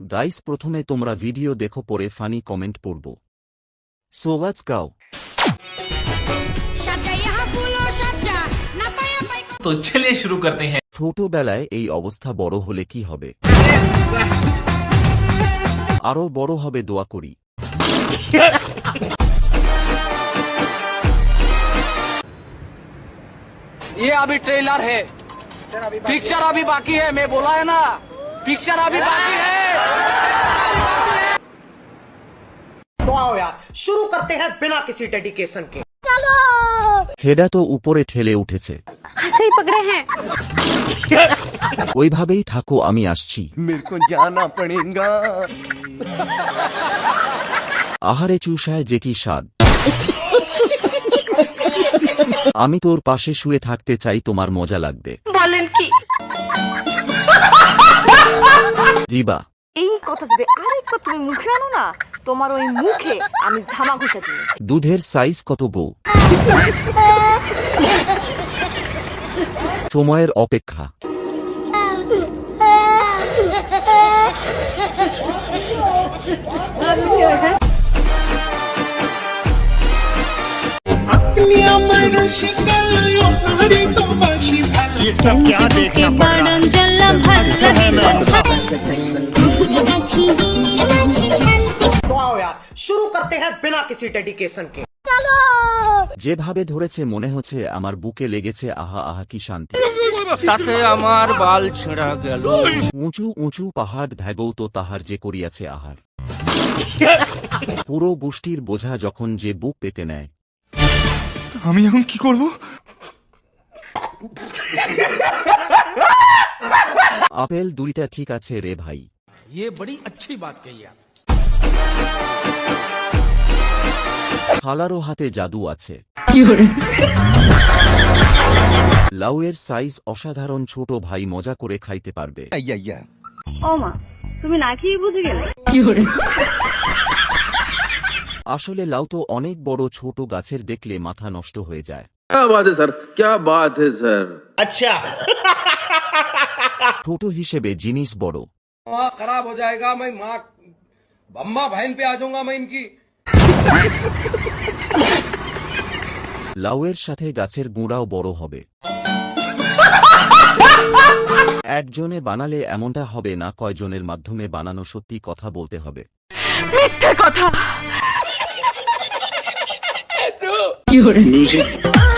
Guys প্রথমে তোমরা video দেখো পরে ফানি কমেন্ট পড়ব সো লেটস গাও সাজাইয়া ফুলো সাজা না পায়া পাই तो चलिए शुरू करते हैं ছোটবেলায় এই অবস্থা বড় হলে কি হবে আরো বড় হবে দোয়া করি ये अभी ट्रेलर है पिक्चर अभी बाकी है मैं बोला है ना पिक्चर अभी बाकी है तो आओ यार शुरू करते हैं बिना किसी डेडिकेशन के হেডা তো উপরে ঠেলে উঠেছে ऐसे ही पकड़े हैं ওইভাবেই থাকো আমি আসছি मेरे को जाना पड़ेगा আহারে চুষায় যে কি স্বাদ আমি তোর পাশে শুয়ে থাকতে চাই তোমার মজা লাগবে। বলেন কি? রিবা এই কথা যদি আরেকবার তুমি মুখে আনো না তোমার ওই মুখে আমি ঝামা ঘুষে দিই। দুধের সাইজ কত বউ? সময়ের অপেক্ষা। ये सब क्या देखना पड़ रहा है तो आओ यार शुरू करते हैं बिना किसी डेडिकेशन के যেভাবে ধরেছে মনে হচ্ছে আমার বুকে লেগেছে আহা আহা কি শান্তি সাথে আমার বাল ছেঁড়া গেল উঁচু উঁচু পাহাড় ভ্যাগৌ তো তাহার যে করিয়াছে আহার পুরো গোষ্ঠীর বোঝা যখন যে বুক পেতে নেয় আমি এখন কি করব আপেল দুইটা ঠিক আছে রে ভাই ये बड़ी अच्छी बात कही आप খালারও হাতে জাদু আছে লাউয়ের সাইজ অসাধারণ ছোট ভাই মজা করে খাইতে পারবে আইয়া আইয়া ও মা তুমি না খেয়ে বুঝে গেলে আসলে লাউ তো অনেক বড় ছোট গাছের দেখলে মাথা নষ্ট হয়ে যায়। ছোট হিসেবে জিনিস বড়। খারাপ যায়গা মাই মা ভাইন পে মাই ইনকি লাউয়ের সাথে গাছের গুঁড়াও বড় হবে। একজনে বানালে এমনটা হবে না কয়জনের মাধ্যমে বানানো সত্যি কথা বলতে হবে। মিথ্যে কথা। 有人。